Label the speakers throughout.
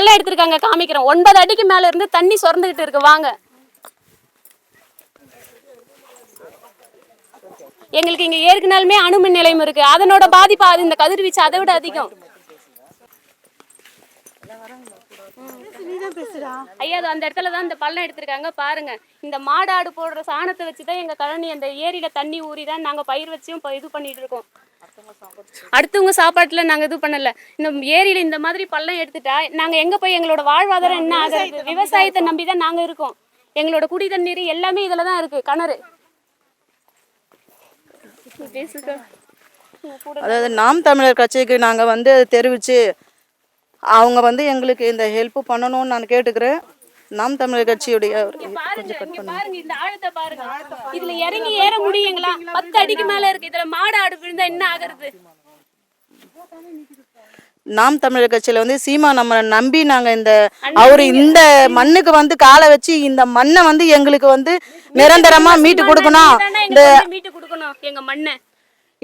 Speaker 1: பள்ளம் எடுத்திருக்காங்க காமிக்கிறோம் ஒன்பது அடிக்கு மேல இருந்து தண்ணி சுரந்துகிட்டு இருக்கு. வாங்க. எங்களுக்கு இங்க ஏற்கனாலுமே அணுமின் நிலையம் இருக்கு. அதனோட பாதிப்பு அது இந்த கதிர்வீச்சு அதை விட அதிகம். ஐயா அது அந்த இடத்துல தான் இந்த பள்ளம் எடுத்திருக்காங்க. பாருங்க. இந்த மாடு ஆடு போடுற சாணத்தை வச்சு தான் எங்க கழனி அந்த ஏரியில தண்ணி ஊறி தான் நாங்க பயிர் வச்சும் இது பண்ணிட்டு இருக்கோம். அடுத்தவங்க சாப்பாட்டுல நாங்க இது பண்ணல. இந்த ஏரியில இந்த மாதிரி பள்ளம் எடுத்துட்டா நாங்க எங்க போய் எங்களோட வாழ்வாதாரம் என்ன ஆகுறது? விவசாயத்தை நம்பி தான் நாங்க இருக்கோம். எங்களோட குடி தண்ணீர் எல்லாமே இதுல தான் இருக்கு. கிணறு.
Speaker 2: அதாவது நாம் தமிழர் கட்சிக்கு நாங்கள் வந்து தெரிவித்து அவங்க வந்து எங்களுக்கு இந்த ஹெல்ப் பண்ணணும்னு நான் கேட்டுக்கிறேன். நாம் தமிழர் கட்சியுடைய
Speaker 1: இதுல இறங்கி ஏற முடியுங்களா? பத்து அடிக்கு மேல இருக்கு. இதுல மாடு ஆடு விழுந்தா என்ன ஆகுறது?
Speaker 2: நாம் தமிழர் கட்சியில வந்து சீமா நம்ம நம்பி நாங்கள் இந்த அவர் இந்த மண்ணுக்கு வந்து காலை வச்சு இந்த மண்ணை வந்து எங்களுக்கு வந்து நிரந்தரமா மீட்டு கொடுக்கணும். இந்த
Speaker 1: மீட்டு கொடுக்கணும் எங்க மண்ணை.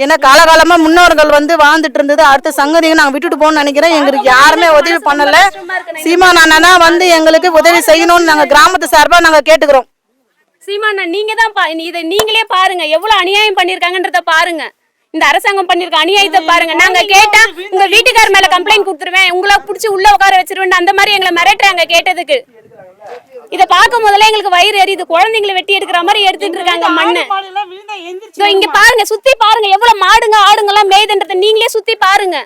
Speaker 2: ஏன்னா காலகாலமா முன்னோர்கள் வந்து வாழ்ந்துட்டு இருந்தது. அடுத்த சங்கதியை நாங்கள் விட்டுட்டு போகணும்னு நினைக்கிறேன். எங்களுக்கு யாருமே உதவி பண்ணல. சீமான் அண்ணனா வந்து எங்களுக்கு உதவி செய்யணும்னு நாங்கள் கிராமத்து சார்பா நாங்கள் கேட்டுக்கிறோம்.
Speaker 1: சீமாண்ணா நீங்க தான் பா இதை நீங்களே பாருங்க. எவ்வளவு அநியாயம் பண்ணிருக்காங்கன்றத பாருங்க. இந்த அரசாங்கம் பண்ணிருக்க அநியாயத்தை பாருங்க. நாங்க கேட்டா உங்க வீட்டுக்கார மேல கம்ப்ளைண்ட் கொடுத்துருவேன். உங்களை புடிச்சு உள்ள உட்கார வச்சிருவேன் அந்த மாதிரி எங்களை மிரட்டுறாங்க கேட்டதுக்கு. இத பார்க்கும் முதல்ல எங்களுக்கு வயிறு எரியுது. குழந்தைங்களை வெட்டி எடுக்கிற மாதிரி எடுத்துட்டு இருக்காங்க மண்ணு. இதோ இங்க பாருங்க சுத்தி பாருங்க எவ்வளவு மாடுங்க ஆடுங்க எல்லாம் மேய்துன்றத நீங்களே சுத்தி பாருங்க.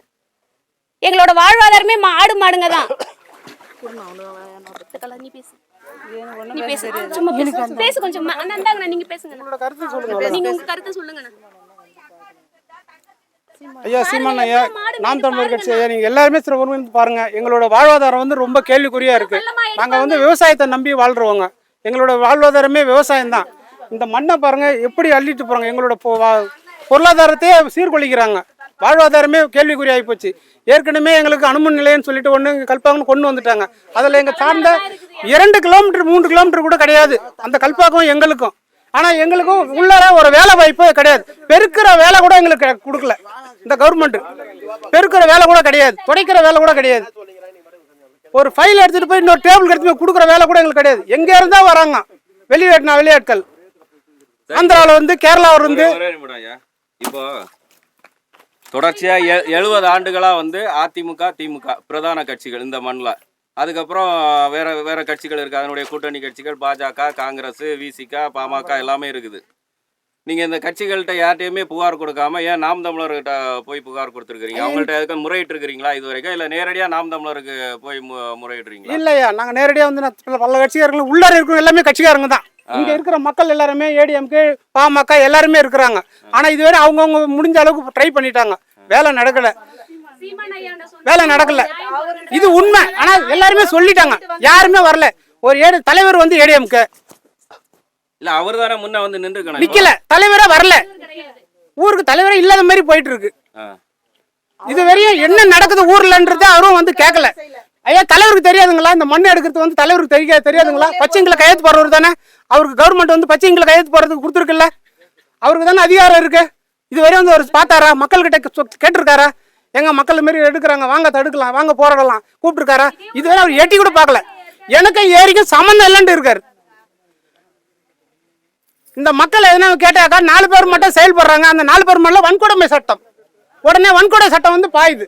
Speaker 1: எங்களோட வாழ்வாதாரமே மாடு மாடுங்க தான் நீ பேசு. சும்மா பேசு பேசு கொஞ்சம் அண்ணா இந்தாங்கண்ணா நீங்க பேசுங்க நீங்க உங்க கருத்தை சொல்லுங்கண்ணா.
Speaker 3: ஐயா சீமான் ஐயா நாம் தமிழர் கட்சி ஐயா. நீங்கள் எல்லாருமே சில ஒருங்கிணைந்து பாருங்க. எங்களோட வாழ்வாதாரம் வந்து ரொம்ப கேள்விக்குறியா இருக்கு. நாங்கள் வந்து விவசாயத்தை நம்பி வாழ்றவங்க. எங்களோட வாழ்வாதாரமே விவசாயம் தான் இந்த மண்ணை பாருங்க எப்படி அள்ளிட்டு போறாங்க. எங்களோட பொ- பொருளாதாரத்தையே சீர்குலைக்கிறாங்க. வாழ்வாதாரமே கேள்விக்குறி போச்சு. ஏற்கனவே எங்களுக்கு அனுமன் நிலையம்னு சொல்லிட்டு ஒன்று கல்பாக்கம்னு கொண்டு வந்துட்டாங்க. அதில் எங்கள் சார்ந்த இரண்டு கிலோமீட்டர் மூன்று கிலோமீட்டர் கூட கிடையாது. அந்த கல்பாக்கம் எங்களுக்கும். ஆனால் எங்களுக்கும் உள்ளார ஒரு வேலை வாய்ப்பு கிடையாது. பெருக்கிற வேலை கூட எங்களுக்கு கொடுக்கல. இந்த கவர்மெண்ட் பெருக்கிற வேலை கூட கிடையாது. துடைக்கிற வேலை கூட கிடையாது. ஒரு ஃபைல் எடுத்துகிட்டு போய் இன்னொரு டேபிள் எடுத்து போய் கொடுக்குற வேலை கூட எங்களுக்கு கிடையாது. எங்கே இருந்தால் வராங்க. வெளியேட்டினா வெளியாட்கள் ஆந்திராவில் வந்து கேரளாவில் இருந்து
Speaker 4: இப்போ தொடர்ச்சியா எழுபது ஆண்டுகளா வந்து அதிமுக திமுக பிரதான கட்சிகள் இந்த மண்ணில் அதுக்கப்புறம் வேற வேற கட்சிகள் இருக்கு. அதனுடைய கூட்டணி கட்சிகள் பாஜக காங்கிரஸ் விசிக பாமக எல்லாமே இருக்குது. நீங்க இந்த கட்சிகள்கிட்ட யார்கிட்டயுமே புகார் கொடுக்காம ஏன் நாம் தமிழர்கிட்ட போய் புகார் கொடுத்துருக்கீங்க அவங்கள்ட்ட எதுக்கும் முறையிட்டு இருக்கிறீங்களா இது வரைக்கும் இல்ல நேரடியா நாம் தமிழருக்கு போய் முறையிடுறீங்களா?
Speaker 3: இல்லையா. நாங்க நேரடியா வந்து பல- கட்சிக்காரர்கள் உள்ளார இருக்கிற எல்லாமே கட்சிக்காரங்க தான். இங்க இருக்கிற மக்கள் எல்லாருமே ஏடிஎம்கே பாமக எல்லாருமே இருக்கிறாங்க. ஆனா இதுவரை அவங்கவுங்க முடிஞ்ச அளவுக்கு ட்ரை பண்ணிட்டாங்க. வேலை நடக்கல. வேலை நடக்கல. இது உண்மை. ஆனா எல்லாருமே சொல்லிட்டாங்க. யாருமே வரல. ஒரு ஏடி தலைவர் வந்து ஏடிஎம்கே
Speaker 4: இல்ல அவர் தானே முன்ன வந்து நின்றுக்கணும்
Speaker 3: நிக்கல. தலைவரே வரல. ஊருக்கு தலைவரே இல்லாத மாதிரி போயிட்டு இருக்கு. இது வரையும் என்ன நடக்குது ஊர்லன்றது அவரும் வந்து கேட்கல ஐயா தலைவருக்கு தெரியாதுங்களா? இந்த மண் எடுக்கிறது வந்து தலைவருக்கு தெரிய தெரியாதுங்களா? பச்சைங்களை கையெழுத்து போடுறவர் தானே? அவருக்கு கவர்மெண்ட் வந்து பச்சைங்களை கையெழுத்து போடுறதுக்கு கொடுத்துருக்குல்ல. அவருக்கு தானே அதிகாரம் இருக்கு. இது வரையும் வந்து அவர் பார்த்தாரா? மக்கள்கிட்ட கேட்டிருக்காரா? எங்க மக்கள் மாரி எடுக்கிறாங்க. வாங்க தடுக்கலாம். வாங்க போராடலாம். கூப்பிட்டுருக்காரா? இதுவரை அவர் எட்டி கூட பார்க்கல. எனக்கும் ஏரிக்கும் சம்மந்தம் இல்லைன்ட்டு இருக்காரு. இந்த மக்கள் எதனா கேட்டாக்கா நாலு பேர் மட்டும் செயல்படுறாங்க. அந்த நாலு பேர் மேல வன்கொடுமை சட்டம். உடனே வன்கொடை சட்டம் வந்து பாயுது.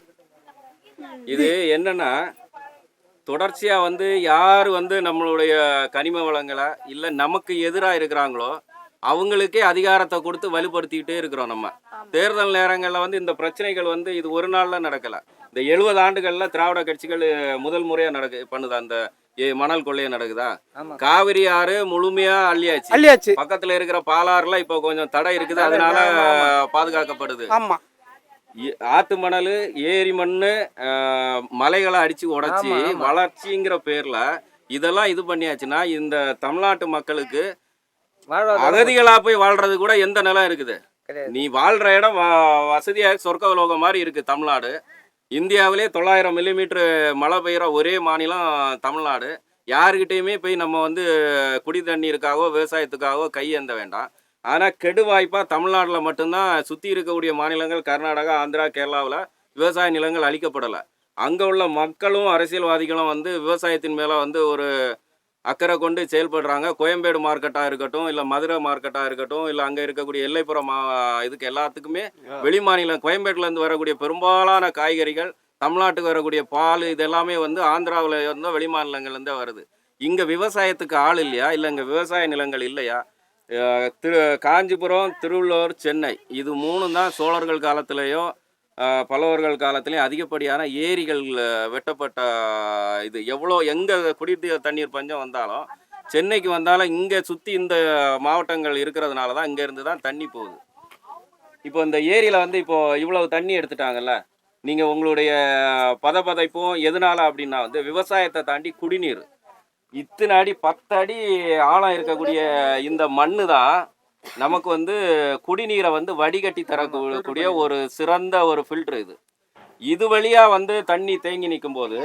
Speaker 4: இது என்னன்னா தொடர்ச்சியா வந்து யார் வந்து நம்மளுடைய கனிம வளங்களை இல்ல நமக்கு எதிராக இருக்கிறாங்களோ அவங்களுக்கே அதிகாரத்தை கொடுத்து வலுப்படுத்திக்கிட்டே இருக்கிறோம் நம்ம. தேர்தல் நேரங்கள்ல வந்து இந்த பிரச்சனைகள் வந்து இது ஒரு நாள்ல நடக்கல. இந்த எழுபது ஆண்டுகள்ல திராவிட கட்சிகள் முதல் முறையா நடக்கு பண்ணுதா? அந்த மணல் கொள்ளைய நடக்குதா? காவிரி ஆறு முழுமையா அள்ளியாச்சு.
Speaker 3: அள்ளியாச்சு.
Speaker 4: பக்கத்துல இருக்கிற பாலாறுல இப்போ கொஞ்சம் தடை இருக்குது. அதனால பாதுகாக்கப்படுது.
Speaker 3: ஆமா.
Speaker 4: ஆத்து மணல் ஏரி ஆஹ், மலைகளை அடிச்சு உடைச்சி வளர்ச்சிங்கிற பேர்ல இதெல்லாம் இது பண்ணியாச்சுன்னா இந்த தமிழ்நாட்டு மக்களுக்கு அகதிகளா போய் வாழ்றது கூட எந்த நிலம் இருக்குது? நீ வாழ்ற இடம் வ- வசதியா சொர்க்க உலோகம் மாதிரி இருக்கு தமிழ்நாடு. இந்தியாவிலே தொள்ளாயிரம் மில்லிமீட்டர் மழை பெய்யுற ஒரே மாநிலம் தமிழ்நாடு. யாருக்கிட்டேயுமே போய் நம்ம வந்து குடி தண்ணீருக்காகவோ விவசாயத்துக்காகவோ கையேந்த வேண்டாம். ஆனால் கெடு வாய்ப்பாக தமிழ்நாட்டில் மட்டும்தான் சுற்றி இருக்கக்கூடிய மாநிலங்கள் கர்நாடகா ஆந்திரா கேரளாவில் விவசாய நிலங்கள் அழிக்கப்படலை. அங்கே உள்ள மக்களும் அரசியல்வாதிகளும் வந்து விவசாயத்தின் மேலே வந்து ஒரு அக்கறை கொண்டு செயல்படுறாங்க. கோயம்பேடு மார்க்கெட்டாக இருக்கட்டும் இல்லை மதுரை மார்க்கெட்டாக இருக்கட்ட்டும் இல்லை அங்கே இருக்கக்கூடிய எல்லைப்புற மா இதுக்கு எல்லாத்துக்குமே வெளிமாநிலம் கோயம்பேட்டிலேருந்து வரக்கூடிய பெரும்பாலான காய்கறிகள் தமிழ்நாட்டுக்கு வரக்கூடிய பால் இது எல்லாமே வந்து ஆந்திராவில் இருந்தோ வெளிமாநிலங்கள்லேருந்தே வருது. இங்கே விவசாயத்துக்கு ஆள் இல்லையா? இல்லை இங்கே விவசாய நிலங்கள் இல்லையா? திரு காஞ்சிபுரம் திருவள்ளூர் சென்னை. இது மூணும் தான் சோழர்கள் காலத்திலேயோ பல்லவர்கள் காலத்துலேயும் அதிகப்படியான ஏரிகள் வெட்டப்பட்ட இது. எவ்வளோ எங்கே குடிநீர் தண்ணீர் பஞ்சம் வந்தாலும் சென்னைக்கு வந்தாலும் இங்கே சுற்றி இந்த மாவட்டங்கள் இருக்கிறதுனால தான் இங்கேருந்து தான் தண்ணி போகுது. இப்போ இந்த ஏரியில் வந்து இப்போ இவ்வளவு தண்ணி எடுத்துட்டாங்கல்ல நீங்கள் உங்களுடைய பதப்பதைப்பும் எதனால் அப்படின்னா வந்து விவசாயத்தை தாண்டி குடிநீர். இத்தனை அடி பத்து அடி ஆழம் இருக்கக்கூடிய இந்த மண்ணு தான் நமக்கு வந்து குடிநீரை வந்து வடிகட்டி தரக்கூடிய ஒரு சிறந்த ஒரு ஃபில்டர் இது. இது வழியா வந்து தண்ணி தேங்கி நிற்கும் போது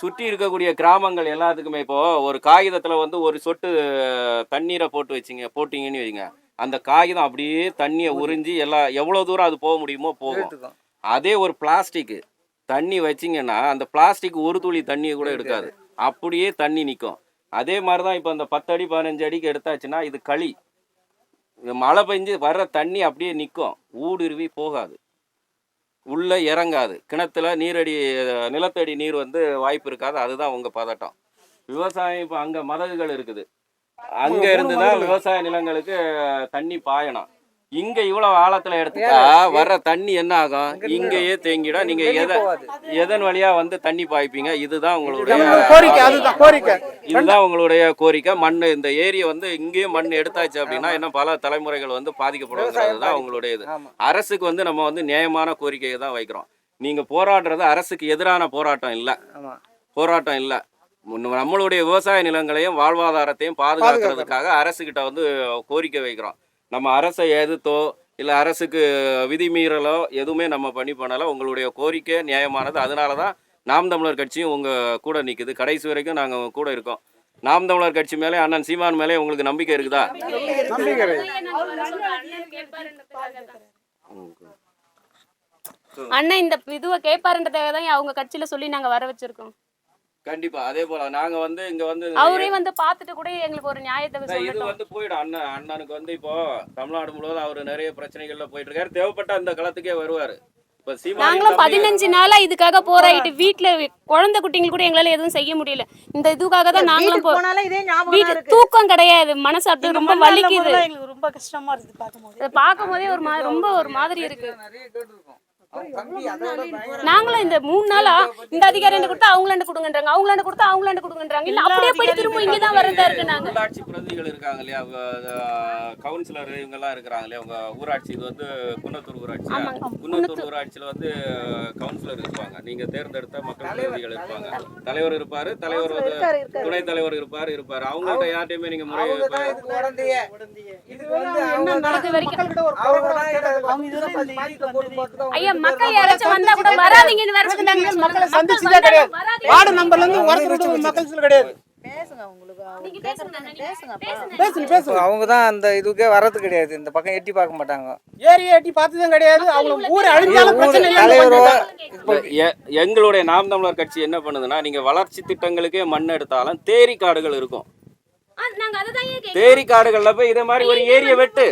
Speaker 4: சுற்றி இருக்கக்கூடிய கிராமங்கள் எல்லாத்துக்குமே இப்போ ஒரு காகிதத்துல வந்து ஒரு சொட்டு தண்ணீரை போட்டு வச்சிங்க போட்டீங்கன்னு வைங்க. அந்த காகிதம் அப்படியே தண்ணியை உறிஞ்சி எல்லா எவ்வளோ தூரம் அது போக முடியுமோ போகும். அதே ஒரு பிளாஸ்டிக் தண்ணி வச்சிங்கன்னா அந்த பிளாஸ்டிக் ஒரு துளி தண்ணியை கூட எடுக்காது. அப்படியே தண்ணி நிற்கும் அதே மாதிரி தான் இப்போ அந்த பத்து அடி பதினஞ்சு அடிக்கு எடுத்தாச்சுன்னா இது களி. மழை பெஞ்சு வர்ற தண்ணி அப்படியே நிற்கும் ஊடுருவி போகாது. உள்ளே இறங்காது. கிணத்துல நீரடி நிலத்தடி நீர் வந்து வாய்ப்பு இருக்காது. அதுதான் உங்கள் பதட்டம். விவசாயம் இப்போ அங்கே மதகுகள் இருக்குது. அங்கே இருந்து தான் விவசாய நிலங்களுக்கு தண்ணி பாயணும். இங்க இவ்வளவு ஆழத்துல எடுத்துட்டா வர்ற தண்ணி என்ன ஆகும்? இங்கேயே தேங்கிடும். நீங்க எதை எதன் வழியா வந்து தண்ணி பாய்ப்பீங்க? இதுதான் உங்களுடைய
Speaker 3: கோரிக்கை அதுதான் கோரிக்கை.
Speaker 4: இதுதான் உங்களுடைய கோரிக்கை. மண் இந்த ஏரியை வந்து இங்கேயும் மண் எடுத்தாச்சு அப்படின்னா இன்னும் பல தலைமுறைகள் வந்து பாதிக்கப்படுங்கிறது தான் உங்களுடைய இது அரசுக்கு வந்து நம்ம வந்து நியாயமான கோரிக்கையை தான் வைக்கிறோம். நீங்க போராடுறது அரசுக்கு எதிரான போராட்டம் இல்ல. போராட்டம் இல்ல. நம்மளுடைய விவசாய நிலங்களையும் வாழ்வாதாரத்தையும் பாதுகாக்கிறதுக்காக அரசுகிட்ட வந்து கோரிக்கை வைக்கிறோம். நம்ம அரசை எதிர்த்தோ இல்லை அரசுக்கு விதிமீறலோ எதுவுமே நம்ம பண்ணி பண்ணல. உங்களுடைய கோரிக்கை நியாயமானது. அதனால தான் நாம் தமிழர் கட்சியும் உங்கள் கூட நிற்குது கடைசி வரைக்கும் நாங்கள் கூட இருக்கோம். நாம் தமிழர் கட்சி மேலே அண்ணன் சீமான் மேலே உங்களுக்கு நம்பிக்கை இருக்குதா?
Speaker 3: நம்பிக்கை இருக்கு.
Speaker 1: அண்ணன் இந்த இதுவை கேட்பாருன்றதுக்காக தான் அவங்க கட்சியில சொல்லி நாங்க வர வச்சிருக்கோம்.
Speaker 4: கண்டிப்பா. அதே போல நாங்க வந்து இங்க வந்து
Speaker 1: அவரையும் வந்து பார்த்துட்டு கூட எங்களுக்கு ஒரு நியாயத்தை
Speaker 4: இது வந்து போயிடும். அண்ணன் அண்ணனுக்கு வந்து இப்போ தமிழ்நாடு முழுவதும் அவர் நிறைய பிரச்சனைகள்ல போயிட்டு இருக்காரு தேவைப்பட்ட அந்த களத்துக்கே வருவாரு.
Speaker 1: நாங்களும் பதினஞ்சு நாளா இதுக்காக போராடிட்டு வீட்டுல குழந்தை குட்டிங்க கூட எங்களால எதுவும் செய்ய முடியல. இந்த இதுக்காக தான் நாங்களும் வீட்டு
Speaker 2: இருக்கு.
Speaker 1: தூக்கம் கிடையாது. மனசு அப்படியே ரொம்ப வலிக்குது.
Speaker 5: எங்களுக்கு ரொம்ப கஷ்டமா
Speaker 1: இதை பார்க்கும் போதே ஒரு ரொம்ப ஒரு மாதிரி இருக்கு. நாங்களும் இந்த மூணு நாளா இந்த அதிகாரி கொடுத்தா அவங்களாண்ட கொடுங்கன்றாங்க அவங்களாண்ட கொடுத்தா அவங்களாண்ட கொடுங்கன்றாங்க. இல்ல அப்படியே போயிட்டு திரும்ப இங்கதான் வரதா இருக்கு நாங்க
Speaker 4: உள்ளாட்சி பிரதிகள் இருக்காங்க இல்லையா? கவுன்சிலர் இவங்க எல்லாம் இருக்கிறாங்க இல்லையா? உங்க ஊராட்சி இது வந்து குன்னத்தூர் ஊராட்சி. குன்னத்தூர் ஊராட்சியில வந்து கவுன்சிலர் இருப்பாங்க. நீங்க தேர்ந்தெடுத்த மக்கள் பிரதிநிதிகள் இருப்பாங்க. தலைவர் இருப்பாரு. தலைவர் வந்து துணைத் தலைவர் இருப்பாரு இருப்பாரு. அவங்கள்ட்ட யார்ட்டையுமே நீங்க முறை
Speaker 6: தான் தான் தான் தான்
Speaker 1: ஐயா மக்கள் யாராச்சும் வந்தா கூட வராதீங்கன்னு வேற சொல்லிட்டாங்க
Speaker 3: மக்களை சந்திச்சதே கிடையாது வார்டு நம்பர்ல இருந்து மக்கள் கிடையாது
Speaker 2: அவங்க கேக்குறது பேசுங்க
Speaker 3: பேசுங்க பேசுங்க.
Speaker 6: அவங்க தான் அந்த இதுக்கே வர்றது கிடையாது. இந்த பக்கம் எட்டி பார்க்க மாட்டாங்க.
Speaker 3: ஏரியா எட்டி பார்த்ததும் கிடையாது. அவங்க ஊர் அழிஞ்சாலும்
Speaker 4: எங்களுடைய நாம் தமிழர் கட்சி என்ன பண்ணுதுன்னா நீங்க வளர்ச்சி திட்டங்களுக்கே மண் எடுத்தாலும் தேரி காடுகள் இருக்கும். தேரி காடுகள்ல போய் இதே மாதிரி ஒரு ஏரியை வெட்டு.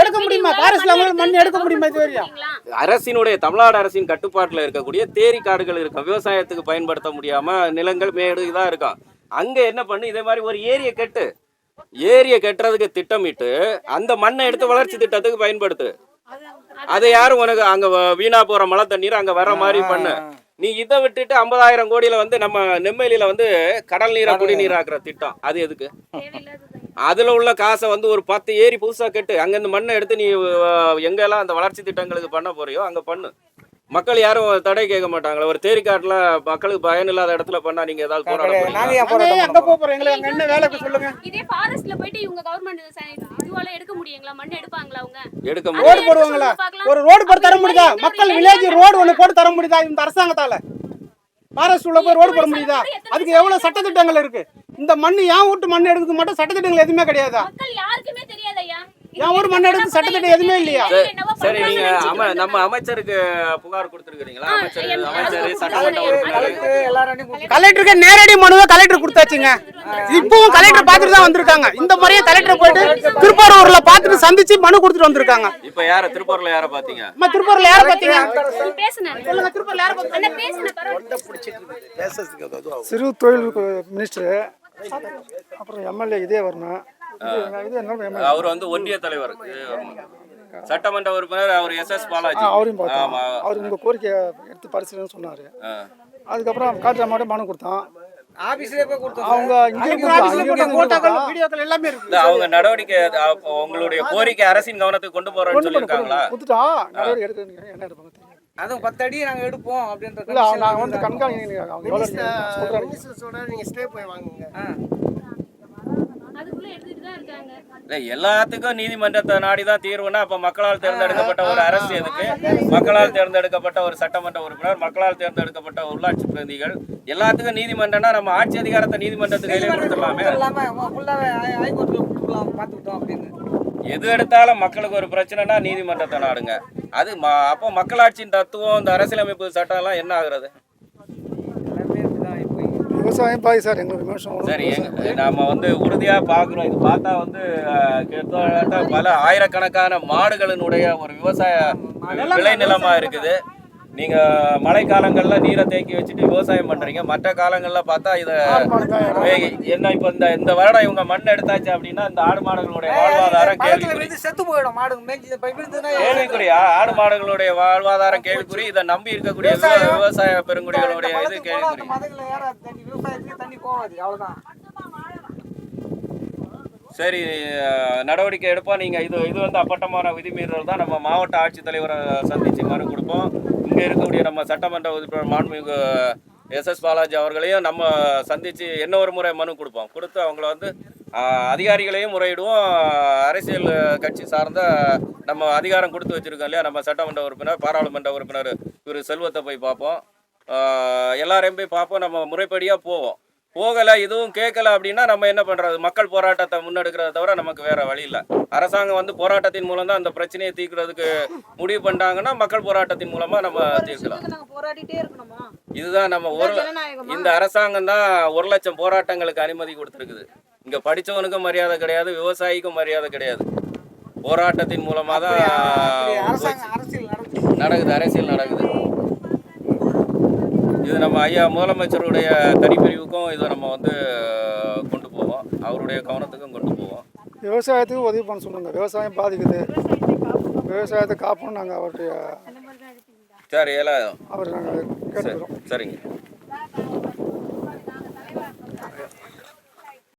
Speaker 3: எடுக்க முடியுமா?
Speaker 1: meeting
Speaker 3: Forest ல
Speaker 1: மண்ணை
Speaker 3: மண் எடுக்க முடியுமா இது வரையும்?
Speaker 4: அரசினுடைய தமிழ்நாடு அரசின் கட்டுப்பாட்டில் இருக்கக்கூடிய தேரி காடுகள் இருக்கும் விவசாயத்துக்கு பயன்படுத்த முடியாம நிலங்கள் மேடு இதா இருக்கும் அங்க என்ன பண்ணு? இதே மாதிரி ஒரு ஏரியை கட்டு. ஏரியை கட்டுறதுக்கு திட்டமிட்டு அந்த மண்ணை எடுத்து வளர்ச்சி திட்டத்துக்கு பயன்படுத்து. அதை யாரும் உனக்கு அங்க வீணா போற மழை தண்ணீர் அங்க வர மாதிரி பண்ணு. நீ இதை விட்டுட்டு ஐம்பதாயிரம் கோடியில வந்து நம்ம நெம்மேலியில வந்து கடல் நீரை குடிநீர் ஆக்குற திட்டம். அது எதுக்கு? அதுல உள்ள காசை வந்து ஒரு பத்து ஏரி புதுசா கட்டு அங்க இந்த மண்ணை எடுத்து நீ எங்கெல்லாம் அந்த வளர்ச்சி திட்டங்களுக்கு பண்ண போறியோ அங்க பண்ணு. மக்கள் யாரும் தடை கேட்க மாட்டாங்களா? ஒரு தேரிக்காட்டுல மக்களுக்கு பயன் இல்லாத இடத்துல பண்ணா நீங்க ஏதாவது?
Speaker 6: நாங்க
Speaker 3: நாங்க
Speaker 6: போராட்டம்
Speaker 3: ஏன் அங்க போறோம்? எங்களுக்கு அங்க என்ன வேலை சொல்லுங்க.
Speaker 1: இதே ஃபாரஸ்ட்ல போயிட்டு இவங்க கவர்மெண்ட் இதுவால எடுக்க முடியுங்களா? மண் எடுப்பாங்களா அவங்க?
Speaker 4: எடுக்க
Speaker 3: ரோடு போடுவாங்களா. ஒரு ரோடு போட்டு தர முடியுதா? மக்கள் வில்லேஜ் ரோடு ஒண்ணு போட்டு தர முடியுதா? இந்த அரசாங்கத்தால? ஃபாரஸ்ட் உள்ள போய் ரோடு போட முடியுதா? அதுக்கு எவ்வளவு சட்டத்திட்டங்கள் இருக்கு? இந்த மண்ணு ஏன் வீட்டு மண் எடுக்கிறது மட்டும் சட்டத்திட்டங்கள் எதுவுமே கிடையாதா
Speaker 1: மக்கள் யாருக்குமே தெரியாது ஐயா
Speaker 3: என் ஊர் மண் சட்டத்திட்டம் எதுவுமே இல்லையா?
Speaker 4: சரி நீங்க அம நம்ம அமைச்சருக்கு புகார் கொடுத்துருக்கீங்களா அமைச்சர் அமைச்சர் சட்டமன்ற உறுப்பினர்.
Speaker 3: கலெக்டருக்கு நேரடி மனுவை கலெக்டர் கொடுத்தாச்சுங்க. இப்பவும் கலெக்டர் பார்த்துட்டு தான் வந்திருக்காங்க. இந்த முறையே கலெக்டர் போயிட்டு திருப்பூர்ல பார்த்துட்டு சந்திச்சு மனு கொடுத்துட்டு வந்திருக்காங்க.
Speaker 4: இப்ப யார திருப்பூர்ல யார பாத்தீங்க
Speaker 3: அம்மா திருப்பூர்ல யாரை சொல்லுங்க திருப்பூர்ல
Speaker 7: சிறு தொழில் மினிஸ்டர் அப்புறம் எம்எல்ஏ இதே வரணும்
Speaker 4: அவர் வந்து ஒன்றிய தலைவர். சட்டமன்ற உறுப்பினர் அவர் எஸ் எஸ் பாலாஜி.
Speaker 7: அவரையும் பார்த்தோம்.
Speaker 4: ஆமா.
Speaker 7: அவர் உங்கள் கோரிக்கையை எடுத்து பரிசீலனை சொன்னார். அதுக்கப்புறம் காட்டுற மாட்டே மனு
Speaker 6: போய் கொடுத்தோம்
Speaker 7: அவங்க
Speaker 4: நடவடிக்கை உங்களுடைய கோரிக்கை அரசின் கவனத்துக்கு கொண்டு போறேன்னு சொல்லியிருக்காங்களா?
Speaker 7: கொடுத்துட்டா நடவடிக்கை எடுக்க என்ன எடுப்பாங்க தெரியும்
Speaker 6: அதுவும் பத்து அடி நாங்க எடுப்போம் அப்படின்ற
Speaker 7: இல்லை அவங்க நாங்கள் வந்து கண்காணி சொல்கிறாங்க
Speaker 1: அதுக்குள்ள எடுத்துட்டு தான் இருக்காங்க
Speaker 4: இல்ல எல்லாத்துக்கும் நீதிமன்றத்தை நாடி தான் தீர்வுனா அப்ப மக்களால் தேர்ந்தெடுக்கப்பட்ட ஒரு அரசு எதுக்கு? மக்களால் தேர்ந்தெடுக்கப்பட்ட ஒரு சட்டமன்ற உறுப்பினர் மக்களால் தேர்ந்தெடுக்கப்பட்ட உள்ளாட்சி பிரதிகள் எல்லாத்துக்கும் நீதிமன்றம்னா நம்ம ஆட்சி அதிகாரத்தை நீதிமன்றத்துக்கு கையிலே கொடுத்துடலாமே. எது எடுத்தாலும் மக்களுக்கு ஒரு பிரச்சனைனா நீதிமன்றத்தை நாடுங்க. அது அப்போ மக்களாட்சியின் தத்துவம் இந்த அரசியலமைப்பு சட்டம் எல்லாம் என்ன ஆகுறது?
Speaker 7: விவசாயம் பாதி சார் எங்களுக்கு விமர்சனம்
Speaker 4: சரி நாம வந்து உறுதியா பாக்குறோம் இது பார்த்தா வந்து கிட்டத்தட்ட பல ஆயிரக்கணக்கான மாடுகளினுடைய ஒரு விவசாய விளைநிலமா இருக்குது. நீங்க மழை காலங்கள்ல நீரை தேக்கி வச்சுட்டு விவசாயம் பண்றீங்க. மற்ற காலங்கள்ல பார்த்தா இத என்ன இப்ப இந்த இந்த வருடம் இவங்க மண் எடுத்தாச்சு அப்படின்னா இந்த ஆடு மாடுகளுடைய வாழ்வாதாரம் கேள்விக்குறி.
Speaker 6: செத்து போயிடும் மாடு மேய்ச்சி பை விழுந்துன்னா
Speaker 4: கேள்விக்குறியா ஆடு மாடுகளுடைய வாழ்வாதாரம் கேள்விக்குறி. இதை நம்பி இருக்கக்கூடிய விவ- விவசாய பெருங்குடிகளுடைய இது கேள்விக்குறி. சரி நடவடிக்கை எடுப்போம். நீங்க இது இது வந்து அப்பட்டமான விதிமீறல் தான் நம்ம மாவட்ட ஆட்சித்தலைவரை சந்திச்சு மனு கொடுப்போம். இங்கே இருக்கக்கூடிய நம்ம சட்டமன்ற உறுப்பினர் மாண்புமிகு எஸ் எஸ் பாலாஜி அவர்களையும் நம்ம சந்தித்து என்ன ஒரு முறை மனு கொடுப்போம். கொடுத்து அவங்கள வந்து அதிகாரிகளையும் முறையிடுவோம். அரசியல் கட்சி சார்ந்த நம்ம அதிகாரம் கொடுத்து வச்சுருக்கோம் இல்லையா? நம்ம சட்டமன்ற உறுப்பினர் பாராளுமன்ற உறுப்பினர் இவர் செல்வத்தை போய் பார்ப்போம். எல்லாரையும் போய் பார்ப்போம். நம்ம முறைப்படியாக போவோம். போகலை இதுவும் கேட்கல அப்படின்னா நம்ம என்ன பண்றது? மக்கள் போராட்டத்தை முன்னெடுக்கிறத தவிர நமக்கு வேற வழி இல்லை. அரசாங்கம் வந்து போராட்டத்தின் மூலம் தான் அந்த பிரச்சனையை தீர்க்கிறதுக்கு முடிவு பண்ணிட்டாங்கன்னா மக்கள் போராட்டத்தின் மூலமா நம்ம தீர்க்கலாம். இதுதான் நம்ம ஒரு? இந்த அரசாங்கம் தான் ஒரு லட்சம் போராட்டங்களுக்கு அனுமதி கொடுத்துருக்குது. இங்க படிச்சவனுக்கும் மரியாதை கிடையாது விவசாயிக்கும் மரியாதை கிடையாது. போராட்டத்தின் மூலமா தான்
Speaker 6: நடக்குது
Speaker 4: அரசியல் நடக்குது. இது நம்ம ஐயா முதலமைச்சருடைய தனிப்பிரிவுக்கும் இதை நம்ம வந்து கொண்டு போவோம். அவருடைய கவனத்துக்கும் கொண்டு போவோம்.
Speaker 7: விவசாயத்துக்கு உதவி பண்ண சொல்லுங்க. விவசாயம் பாதிக்குது. விவசாயத்தை காப்போம் நாங்கள் அவருடைய
Speaker 4: சரி எல்லாம்
Speaker 7: அவர் நாங்கள்
Speaker 4: சரிங்க.